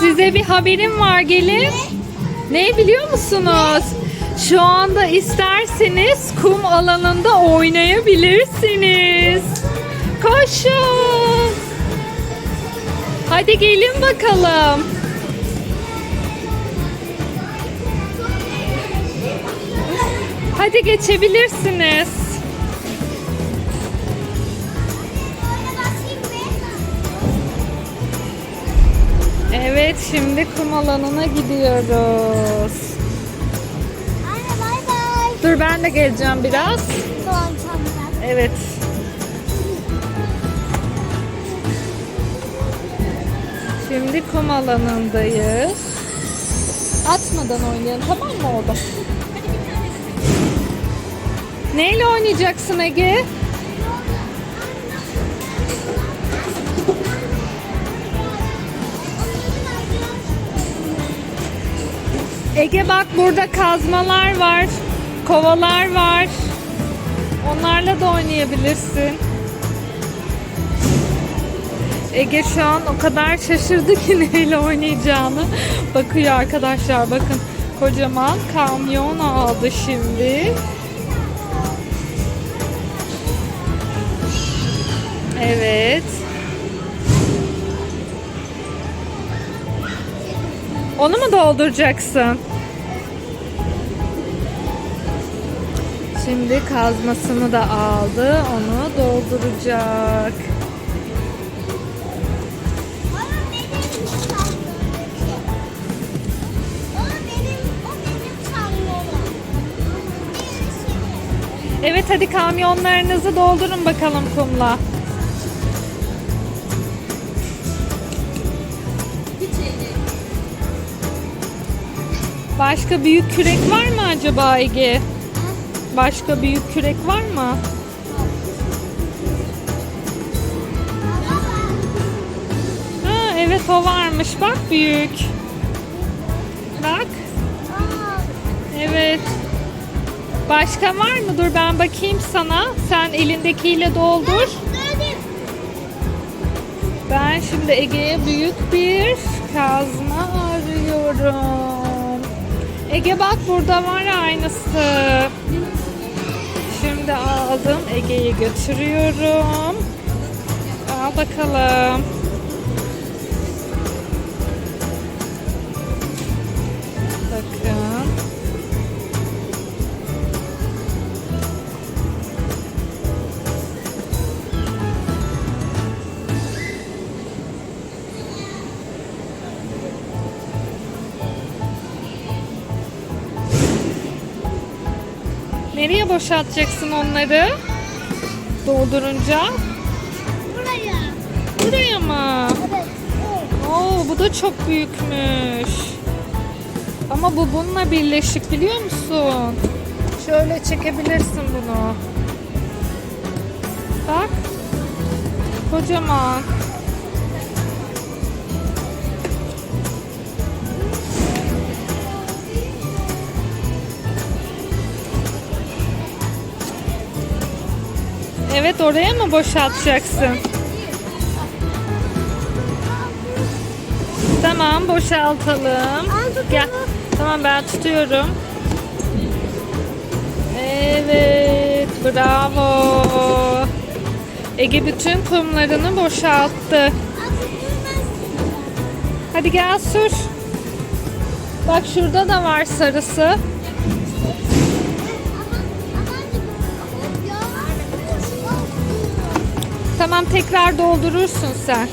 Size bir haberim var gelin. Ne biliyor musunuz? Şu anda isterseniz kum alanında oynayabilirsiniz. Koşun. Hadi gelin bakalım. Hadi geçebilirsiniz. Şimdi kum alanına gidiyoruz. Anne bay bay. Dur ben de geleceğim biraz. Doğan çantalar. Evet. Şimdi kum alanındayız. Atmadan oynayalım tamam mı oğlum? Neyle oynayacaksın Ege? Ege bak burada kazmalar var, kovalar var. Onlarla da oynayabilirsin. Ege şu an o kadar şaşırdı ki neyle oynayacağını. Bakıyor arkadaşlar bakın. Kocaman kamyon aldı şimdi. Evet. Onu mu dolduracaksın? Şimdi kazmasını da aldı. Onu dolduracak. Evet hadi kamyonlarınızı doldurun bakalım kumla. Başka büyük kürek var mı acaba Ege? Başka büyük kürek var mı? Ha, evet o varmış bak büyük. Bak. Evet. Başka var mı? Dur ben bakayım sana. Sen elindekiyle doldur. Ben şimdi Ege'ye büyük bir kazma arıyorum. Ege bak burada var aynısı. Şimdi aldım Ege'yi götürüyorum. Al bakalım. Bakın. Nereye boşaltacaksın onları? Doldurunca. Buraya. Buraya mı? Evet. Oo, bu da çok büyükmüş. Ama bu bununla birleşik biliyor musun? Şöyle çekebilirsin bunu. Bak. Kocaman. Evet oraya mı boşaltacaksın? Tamam boşaltalım. Gel. Tamam ben tutuyorum. Evet bravo. Ege bütün kumlarını boşalttı. Hadi gel sür. Bak şurada da var sarısı. Tamam tekrar doldurursun sen.